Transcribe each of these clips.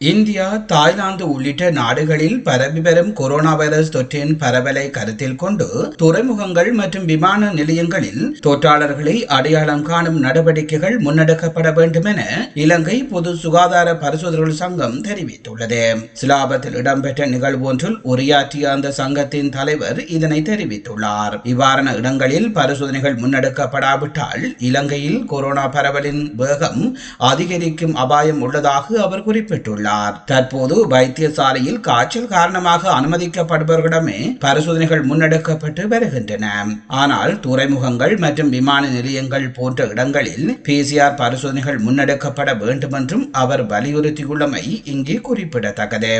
India Thailand உள்ளிட்ட நாடுகளில் பரவி வரும் கொரோனா வைரஸ் தொற்றின் பரவலை கருத்தில் கொண்டு துறைமுகங்கள் மற்றும் விமான நிலையங்களில் தொற்றாளர்களை அடையாளம் காணும் நடவடிக்கைகள் முன்னெடுக்கப்பட வேண்டும் என இலங்கை பொது சுகாதார பரிசோதனைகள் சங்கம் தெரிவித்துள்ளது. சிலாபத்தில் இடம்பெற்ற நிகழ்வு ஒன்றில் உரையாற்றிய அந்த சங்கத்தின் தலைவர் இதனை தெரிவித்துள்ளார். இவ்வாறான இடங்களில் பரிசோதனைகள் முன்னெடுக்கப்படாவிட்டால் இலங்கையில் கொரோனா பரவலின் வேகம் அதிகரிக்கும் அபாயம் உள்ளதாக அவர் குறிப்பிட்டுள்ளார். கூறினார். தற்போது வைத்தியசாலையில் காய்ச்சல் காரணமாக அனுமதிக்கப்படுபவர்களிடமே பரிசோதனைகள் முன்னெடுக்கப்பட்டு வருகின்றன. ஆனால் துறைமுகங்கள் மற்றும் விமான நிலையங்கள் போன்ற இடங்களில் பிசிஆர் பரிசோதனைகள் முன்னெடுக்கப்பட வேண்டும் என்றும் அவர் வலியுறுத்தியுள்ளமை இங்கே குறிப்பிடத்தக்கது.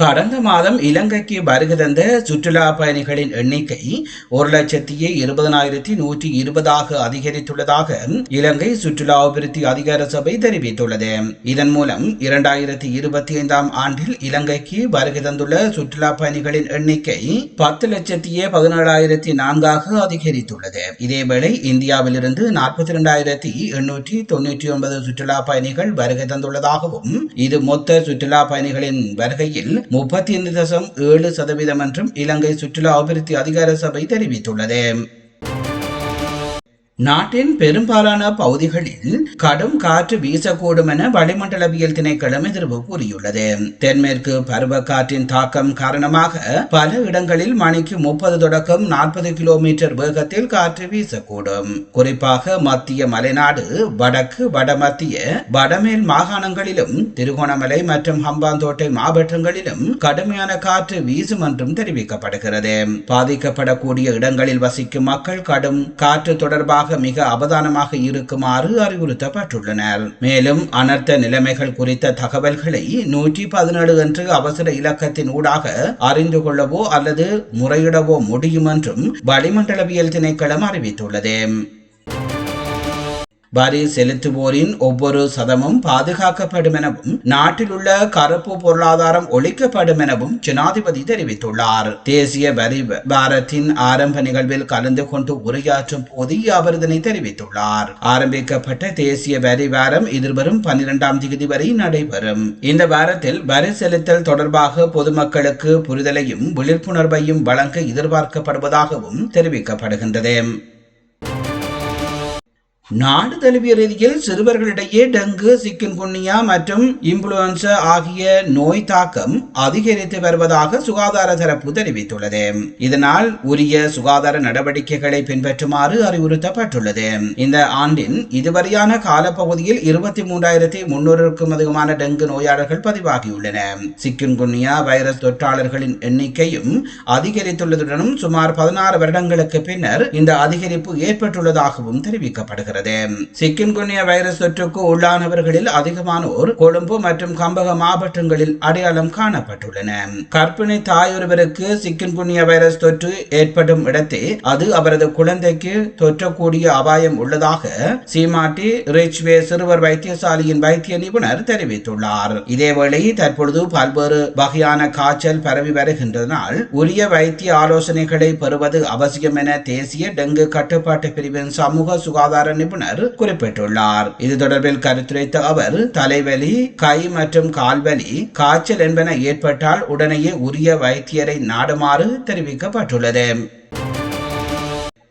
கடந்த மாதம் இலங்கைக்கு வருகை தந்த சுற்றுலா பயணிகளின் எண்ணிக்கை ஒரு லட்சத்தி இருபதனாயிரத்தி நூற்றி இருபதாக அதிகரித்துள்ளதாக இலங்கை சுற்றுலா அபிவிருத்தி அதிகார சபை தெரிவித்துள்ளது. இதன் மூலம் இரண்டாயிரத்தி இருபத்தி ஐந்தாம் ஆண்டில் இலங்கைக்கு வருகை தந்துள்ள சுற்றுலா பயணிகளின் எண்ணிக்கை பத்து லட்சத்தி பதினேழாயிரத்தி நான்காக அதிகரித்துள்ளது. இதேவேளை இந்தியாவிலிருந்து நாற்பத்தி இரண்டாயிரத்தி எண்ணூற்றி தொன்னூற்றி ஒன்பது சுற்றுலா பயணிகள் வருகை தந்துள்ளதாகவும் இது மொத்த சுற்றுலா பயணிகளின் வருகையில் முப்பத்தி ஐந்து தசம் ஏழு சதவீதம் என்றும் இலங்கை சுற்றுலா அபிவிருத்தி அதிகார சபை தெரிவித்துள்ளது. நாட்டின் பெரும்பாலான பகுதிகளில் கடும் காற்று வீசக்கூடும் என வளிமண்டலவியல் திணைக்களம் எதிர்ப்பு கூறியுள்ளது. தென்மேற்கு பருவக்காற்றின் தாக்கம் காரணமாக பல இடங்களில் மணிக்கு முப்பது தொடக்கம் நாற்பது கிலோமீட்டர் வேகத்தில் காற்று வீசக்கூடும். குறிப்பாக மத்திய மலைநாடு வடக்கு வடமத்திய வடமேல் மாகாணங்களிலும் திருகோணமலை மற்றும் ஹம்பாந்தோட்டை மாவட்டங்களிலும் கடுமையான காற்று வீசும் என்றும் தெரிவிக்கப்படுகிறது. பாதிக்கப்படக்கூடிய இடங்களில் வசிக்கும் மக்கள் கடும் காற்று தொடர்பாக மிக அவதானமாக இருக்குமாறு அறிவுறுத்தப்பட்டுள்ளனர். மேலும் அனர்த்த நிலைமைகள் குறித்த தகவல்களை நூற்றி பதினேழு என்று அவசர இலக்கத்தின் ஊடாக அறிந்து கொள்ளவோ அல்லது முறையிடவோ முடியும் என்றும் வளிமண்டலவியல் திணைக்களம் அறிவித்துள்ளது. வரி செலுத்துவோரின் ஒவ்வொரு சதமும் பாதுகாக்கப்படும் எனவும் நாட்டில் உள்ள கருப்பு பொருளாதாரம் ஒழிக்கப்படும் எனவும் ஜனாதிபதி தெரிவித்துள்ளார். தேசிய வரி வாரத்தின் ஆரம்ப நிகழ்வில் கலந்து கொண்டு உரையாற்றும் போது அவர் இதனை தெரிவித்துள்ளார். ஆரம்பிக்கப்பட்ட தேசிய வரி வாரம் எதிர்வரும் பன்னிரெண்டாம் தேதி வரை நடைபெறும். இந்த வாரத்தில் வரி செலுத்தல் தொடர்பாக பொதுமக்களுக்கு புரிதலையும் விழிப்புணர்வையும் வழங்க எதிர்பார்க்கப்படுவதாகவும் தெரிவிக்கப்படுகின்றது. நாடு தழுவிய ரீதியில் சிறுவர்களிடையே டெங்கு சிக்கன் குன்னியா மற்றும் இம்புளுவன்சா ஆகிய நோய் தாக்கம் அதிகரித்து வருவதாக சுகாதார தரப்பு தெரிவித்துள்ளது. இதனால் உரிய சுகாதார நடவடிக்கைகளை பின்பற்றுமாறு அறிவுறுத்தப்பட்டுள்ளது. இந்த ஆண்டின் இதுவரையான காலப்பகுதியில் இருபத்தி மூன்றாயிரத்தி முன்னூறுக்கும் அதிகமான டெங்கு நோயாளர்கள் பதிவாகியுள்ளன. சிக்கன் குன்னியா வைரஸ் தொற்றாளர்களின் எண்ணிக்கையும் அதிகரித்துள்ளதுடனும் சுமார் பதினாறு வருடங்களுக்கு பின்னர் இந்த அதிகரிப்பு ஏற்பட்டுள்ளதாகவும் தெரிவிக்கப்படுகிறது. வருகிறது சிக்கின்குன்யா வைரஸ் தொற்றுக்கு உள்ளானவர்களில் அதிகமானோர் கொழும்பு மற்றும் கம்பக மாவட்டங்களில் அடையாளம் காணப்பட்டுள்ளன. கற்பிணி தாயொருவருக்கு சிக்கின்குன்யா வைரஸ் தொற்று ஏற்படும் இடத்தில் அது அவரது குழந்தைக்கு தொற்றக்கூடிய அபாயம் உள்ளதாக சீமாட்டி ரிச்வே சிறுவர் வைத்தியசாலையின் வைத்திய நிபுணர் தெரிவித்துள்ளார். இதேவேளை தற்பொழுது பல்வேறு வகையான காய்ச்சல் பரவி வருகின்றனால் உரிய வைத்திய ஆலோசனைகளை பெறுவது அவசியம் என தேசிய டெங்கு கட்டுப்பாட்டு பிரிவின் சமூக சுகாதார நிபுணர் குறிப்பிட்டுள்ளார். இது தொடர்பில் கருத்துரைத்த அவர் தலைவலி கை மற்றும் கால்வலி காய்ச்சல் என்பன ஏற்பட்டால் உடனேயே உரிய வைத்தியரை நாடுமாறு தெரிவிக்கப்பட்டுள்ளது.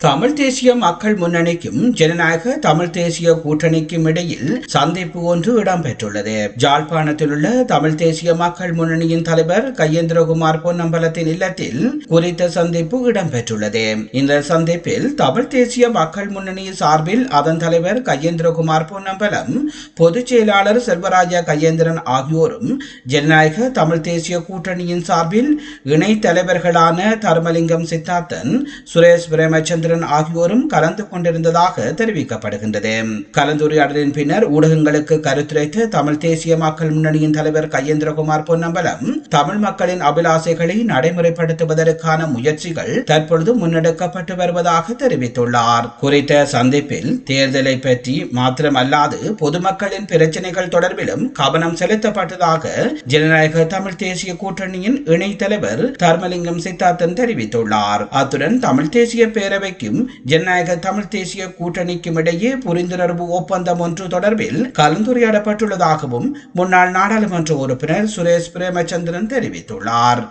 தமிழ் தேசிய மக்கள் முன்னணிக்கும் ஜனநாயக தமிழ் தேசிய கூட்டணிக்கும் இடையில் சந்திப்பு ஒன்று இடம்பெற்றுள்ளது. ஜாழ்ப்பாணத்தில் உள்ள தமிழ் தேசிய மக்கள் முன்னணியின் தலைவர் கையேந்திரகுமார் பொன்னம்பலத்தின் இல்லத்தில் குறித்த சந்திப்பு இடம்பெற்றுள்ளது. இந்த சந்திப்பில் தமிழ் தேசிய மக்கள் முன்னணி சார்பில் அதன் தலைவர் கையேந்திரகுமார் பொன்னம்பலம் பொதுச் செயலாளர் செல்வராஜா கையேந்திரன் ஆகியோரும் ஜனநாயக தமிழ் தேசிய கூட்டணியின் சார்பில் இணை தலைவர்களான தர்மலிங்கம் சித்தார்த்தன் சுரேஷ் பிரேமச்சந்திரன் ராஜேந்திரன் ஆகியோரும் கலந்து கொண்டிருந்ததாக தெரிவிக்கப்படுகின்றது. கலந்துரையாடலின் பின்னர் ஊடகங்களுக்கு கருத்துரைத்து தமிழ் தேசிய மக்கள் முன்னணியின் தலைவர் கையேந்திரகுமார் பொன்னம்பலம் தமிழ் மக்களின் அபிலாசைகளை நடைமுறைப்படுத்துவதற்கான முயற்சிகள் தற்பொழுது முன்னெடுக்கப்பட்டு வருவதாக தெரிவித்துள்ளார். குறித்த சந்திப்பில் தேர்தலை பற்றி மாத்திரமல்லாது பொதுமக்களின் பிரச்சனைகள் தொடர்பிலும் கவனம் செலுத்தப்பட்டதாக ஜனநாயக தமிழ் தேசிய கூட்டணியின் இணை தலைவர் தர்மலிங்கம் சித்தார்த்தன் தெரிவித்துள்ளார். அத்துடன் தமிழ் தேசிய பேரவை பேரவைக்கும் ஜனநாயக தமிழ் தேசிய கூட்டணிக்கும் இடையே புரிந்துணர்வு ஒப்பந்தம் ஒன்று தொடர்பில் கலந்துரையாடப்பட்டுள்ளதாகவும் முன்னாள் நாடாளுமன்ற உறுப்பினர் சுரேஷ் பிரேமச்சந்திரன் தெரிவித்துள்ளார்.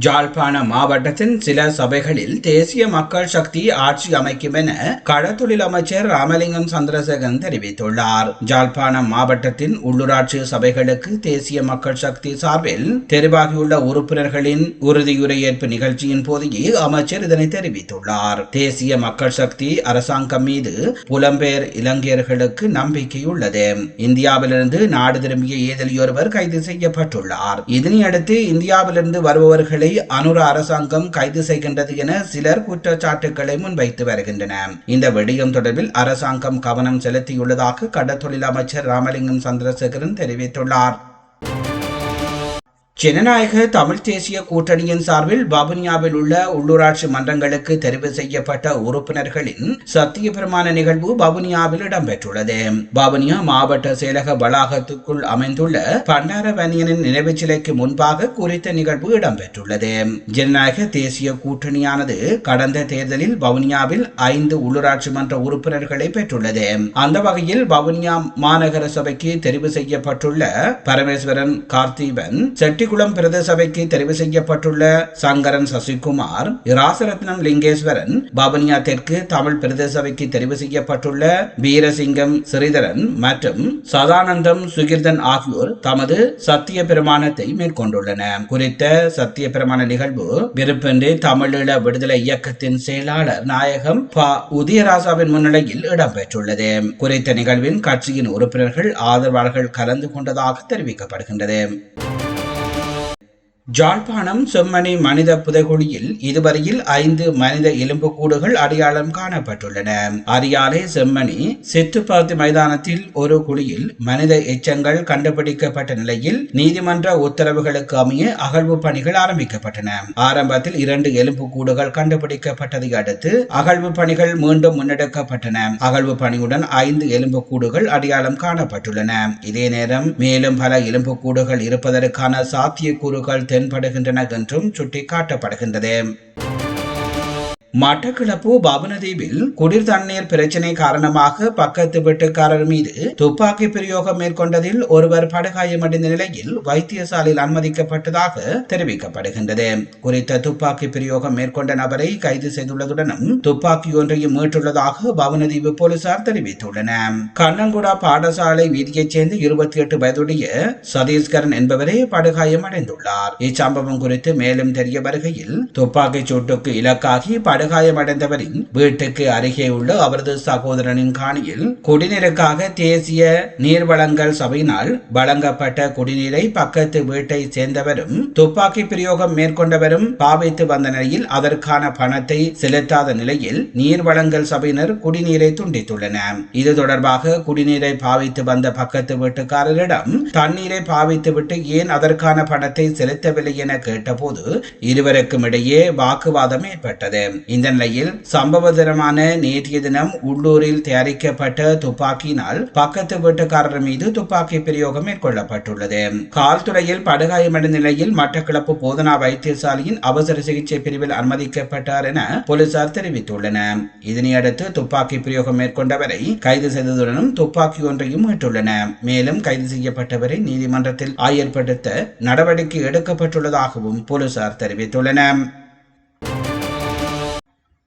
ஜாழ்ப்பாண மாவட்டத்தின் சில சபைகளில் தேசிய மக்கள் சக்தி ஆட்சி அமைக்கும் என கடத்தொழில் அமைச்சர் ராமலிங்கம் சந்திரசேகரன் தெரிவித்துள்ளார். ஜாழ்ப்பாணம் மாவட்டத்தின் உள்ளூராட்சி சபைகளுக்கு தேசிய மக்கள் சக்தி சார்பில் தெரிவாகியுள்ள உறுப்பினர்களின் உறுதியுரையேற்பு நிகழ்ச்சியின் போதே அமைச்சர் இதனை தெரிவித்துள்ளார். தேசிய மக்கள் சக்தி அரசாங்கம் மீது புலம்பெயர் இலங்கையர்களுக்கு நம்பிக்கையுள்ளது. இந்தியாவிலிருந்து நாடு திரும்பிய ஏதலியொருவர் கைது செய்யப்பட்டுள்ளார். இதனையடுத்து இந்தியாவிலிருந்து வருபவர்கள் அவர்களை அனுர அரசாங்கம் கைது செய்கின்றது என சிலர் குற்றச்சாட்டுகளை முன்வைத்து வருகின்றன இந்த விடயம் தொடர்பில் அரசாங்கம் கவனம் செலுத்தியுள்ளதாக கடற்தொழில் அமைச்சர் ராமலிங்கம் சந்திரசேகரன் தெரிவித்துள்ளார். ஜனநாயக தமிழ் தேசிய கூட்டணியின் சார்பில் வவுனியாவில் உள்ள உள்ளூராட்சி மன்றங்களுக்கு தெரிவு செய்யப்பட்ட உறுப்பினர்களின் சத்திய பிரமாண நிகழ்வு வவுனியாவில் இடம்பெற்றுள்ளது. வவுனியா மாவட்ட செயலக வளாகத்துக்குள் அமைந்துள்ள பண்டாரவனியனின் நினைவு சிலைக்கு முன்பாக குறித்த நிகழ்வு இடம்பெற்றுள்ளது. ஜனநாயக தேசிய கூட்டணியானது கடந்த தேர்தலில் வவுனியாவில் ஐந்து உள்ளூராட்சி மன்ற உறுப்பினர்களை பெற்றுள்ளது. அந்த வகையில் வவுனியா மாநகர சபைக்கு தெரிவு செய்யப்பட்டுள்ள பரமேஸ்வரன் கார்த்திபன் செட்டி குளம் பிரதேச சபைக்கு தெரிவு செய்யப்பட்டுள்ள சங்கரன் சசிகுமார் இராசரத்னம் லிங்கேஸ்வரன் பாபனியா தெற்கு தமிழ் பிரதேச சபைக்கு தெரிவு செய்யப்பட்டுள்ள வீரசிங்கம் ஸ்ரீதரன் மற்றும் சதானந்தம் சுகிர்தன் ஆகியோர் தமது சத்திய பிரமாணத்தை மேற்கொண்டுள்ளன குறித்த சத்திய பிரமாண நிகழ்வு விருப்பின்றி தமிழீழ விடுதலை இயக்கத்தின் செயலாளர் நாயகம் ப. உதயராசாவின் முன்னிலையில் இடம்பெற்றுள்ளது. குறித்த நிகழ்வின் கட்சியின் உறுப்பினர்கள் ஆதரவாளர்கள் கலந்து கொண்டதாக தெரிவிக்கப்படுகின்றது. ஜாழ்ப்பாணம் செம்மணி மனித புதைகுழியில் இதுவரையில் ஐந்து மனித எலும்புக்கூடுகள் அடையாளம் காணப்பட்டுள்ளன. அரியாலை செம்மணி சிற்றுப்பாத்து மைதானத்தில் ஒரு குழியில் மனித எச்சங்கள் கண்டுபிடிக்கப்பட்ட நிலையில் நீதிமன்ற உத்தரவுகளுக்கு அமைய அகழ்வு பணிகள் ஆரம்பிக்கப்பட்டன. ஆரம்பத்தில் இரண்டு எலும்புக்கூடுகள் கண்டுபிடிக்கப்பட்டதை அடுத்து அகழ்வு பணிகள் மீண்டும் முன்னெடுக்கப்பட்டன. அகழ்வு பணியுடன் ஐந்து எலும்புக்கூடுகள் அடையாளம் காணப்பட்டுள்ளன. இதே நேரம் மேலும் பல எலும்புக்கூடுகள் இருப்பதற்கான சாத்தியக்கூறுகள் தென்படுகின்றன என்றும் சுட்டிக்காட்டப்படுகின்றது. மட்டக்களப்பு பவனதீவில் குடிர் தண்ணீர் பிரச்சினை காரணமாக பக்கத்து வீட்டுக்காரர் மீது துப்பாக்கி பிரயோகம் மேற்கொண்டதில் ஒருவர் படுகாயமடைந்த நிலையில் வைத்தியசாலையில் அனுமதிக்கப்பட்டதாக தெரிவிக்கப்படுகின்றது. குறித்த துப்பாக்கி பிரயோகம் மேற்கொண்ட நபரை கைது செய்துள்ளதுடனும் துப்பாக்கி ஒன்றையும் மீட்டுள்ளதாக பவனதீவு போலீசார் தெரிவித்துள்ளனர். கண்ணங்குடா பாடசாலை வீதியைச் சேர்ந்த இருபத்தி எட்டு வயதுடைய சதீஷ்கரன் என்பவரே படுகாயம் அடைந்துள்ளார். இச்சம்பவம் குறித்து மேலும் தெரிய வருகையில் துப்பாக்கிச் சூட்டுக்கு இலக்காகி படுகாயமடைந்தவரின் வீட்டுக்கு அருகே உள்ள அவரது சகோதரனின் காணியில் குடிநீருக்காக தேசிய நீர்வளங்கள் சபையினால் வழங்கப்பட்ட குடிநீரை பக்கத்து வீட்டை சேர்ந்தவரும் துப்பாக்கி பிரயோகம் மேற்கொண்டவரும் பாவித்து வந்த நிலையில் அதற்கான பணத்தை செலுத்தாத நிலையில் நீர்வளங்கள் சபையினர் குடிநீரை துண்டித்துள்ளனர். இது தொடர்பாக குடிநீரை பாவித்து வந்த பக்கத்து வீட்டுக்காரரிடம் தண்ணீரை பாவித்துவிட்டு ஏன் அதற்கான பணத்தை செலுத்தவில்லை என கேட்டபோது இருவருக்கும் இடையே வாக்குவாதம் ஏற்பட்டது. இந்த நிலையில் சம்பவதரமான நேற்றைய தினம் உள்ளூரில் தயாரிக்கப்பட்ட துப்பாக்கியினால் பக்கத்து வீட்டுக்காரர் மீது துப்பாக்கி பிரயோகம் மேற்கொள்ளப்பட்டுள்ளது. கால்துறையில் படுகாயமடைந்த நிலையில் மட்டக்களப்பு போதனா வைத்தியசாலையின் அவசர சிகிச்சை பிரிவில் அனுமதிக்கப்பட்டார் என போலீசார் தெரிவித்துள்ளனர். இதனையடுத்து துப்பாக்கி பிரயோகம் மேற்கொண்டவரை கைது செய்ததுடனும் துப்பாக்கி ஒன்றையும் மீட்டுள்ளன மேலும் கைது செய்யப்பட்டவரை நீதிமன்றத்தில் ஆயர்படுத்த நடவடிக்கை எடுக்கப்பட்டுள்ளதாகவும் போலீசார் தெரிவித்துள்ளனர்.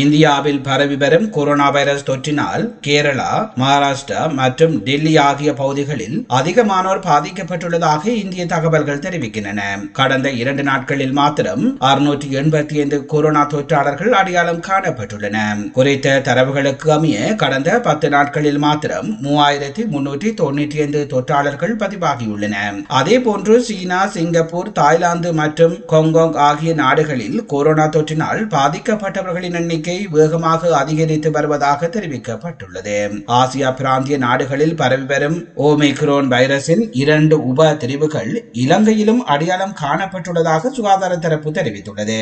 இந்தியாவில் பரவி வரும் கொரோனா வைரஸ் தொற்றினால் கேரளா மகாராஷ்டிரா மற்றும் டெல்லி ஆகிய பகுதிகளில் அதிகமானோர் பாதிக்கப்பட்டுள்ளதாக இந்திய தகவல்கள் தெரிவிக்கின்றன. கடந்த இரண்டு நாட்களில் மாத்திரம் அறுநூற்றி எண்பத்தி ஐந்து கொரோனா தொற்றாளர்கள் அடையாளம் காணப்பட்டுள்ளன. குறித்த தரவுகளுக்கு அமைய கடந்த பத்து நாட்களில் மாத்திரம் மூவாயிரத்தி முன்னூற்றி தொண்ணூற்றி ஐந்து தொற்றாளர்கள் பதிவாகியுள்ளன. அதே போன்று சீனா சிங்கப்பூர் தாய்லாந்து மற்றும் கொங்கோங் ஆகிய நாடுகளில் கொரோனா தொற்றினால் பாதிக்கப்பட்டவர்களின் எண்ணிக்கை வேகமாக அதிகரித்து வருவதாக தெரிவிக்கப்பட்டுள்ளது. ஆசியா பிராந்திய நாடுகளில் பரவி வரும் ஓமிக்ரோன் வைரஸின் இரண்டு உப திரிவுகள் இலங்கையிலும் அடையாளம் காணப்பட்டுள்ளதாக சுகாதார தரப்பு தெரிவித்துள்ளது.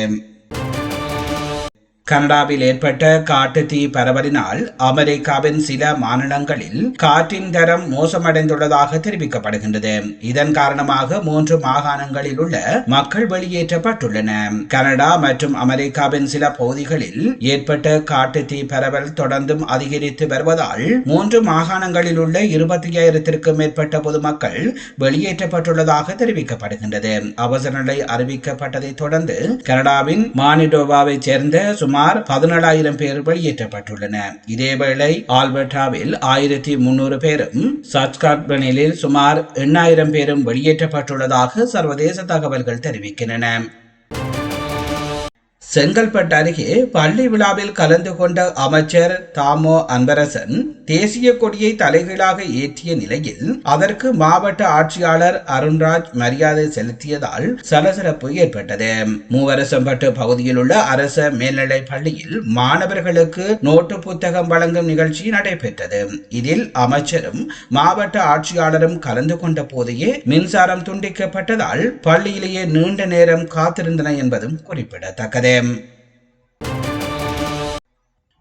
கனடாவில் ஏற்பட்ட காட்டு தீ பரவலினால் அமெரிக்காவின் சில மாநிலங்களில் காற்றின் தரம் மோசமடைந்துள்ளதாக தெரிவிக்கப்படுகின்றது. இதன் காரணமாக மூன்று மாகாணங்களில் உள்ள மக்கள் வெளியேற்றப்பட்டுள்ளன. கனடா மற்றும் அமெரிக்காவின் சில பகுதிகளில் ஏற்பட்ட காட்டு தீ பரவல் தொடர்ந்தும் அதிகரித்து வருவதால் மூன்று மாகாணங்களில் உள்ள இருபத்தி ஐயாயிரத்திற்கும் மேற்பட்ட பொதுமக்கள் வெளியேற்றப்பட்டுள்ளதாக தெரிவிக்கப்படுகின்றது. அவசர நிலை அறிவிக்கப்பட்டதை தொடர்ந்து கனடாவின் மானிடோவாவை சேர்ந்த சுமார் பதினேழாயிரம் பேர் வெளியேற்றப்பட்டுள்ளனர் இதேவேளை ஆல்பர்டாவில் ஆயிரத்தி முன்னூறு பேரும் சச்காட்பனிலில் சுமார் எண்ணாயிரம் பேரும் வெளியேற்றப்பட்டுள்ளதாக சர்வதேச தகவல்கள் தெரிவிக்கின்றன. செங்கல்பட்டு அருகே பள்ளி விழாவில் கலந்து கொண்ட அமைச்சர் தாமோ அன்பரசன் தேசிய கொடியை தலைகீழாக ஏற்றிய நிலையில் அதற்கு மாவட்ட ஆட்சியாளர் அருண்ராஜ் மரியாதை செலுத்தியதால் சலசலப்பு ஏற்பட்டது. மூவரசம்பட்டு பகுதியில் உள்ள அரச மேல்நிலை பள்ளியில் மாணவர்களுக்கு நோட்டு புத்தகம் வழங்கும் நிகழ்ச்சி நடைபெற்றது. இதில் அமைச்சரும் மாவட்ட ஆட்சியாளரும் கலந்து கொண்ட போதையே மின்சாரம் துண்டிக்கப்பட்டதால் பள்ளியிலேயே நீண்ட நேரம் காத்திருந்தன என்பதும் குறிப்பிடத்தக்கது. um,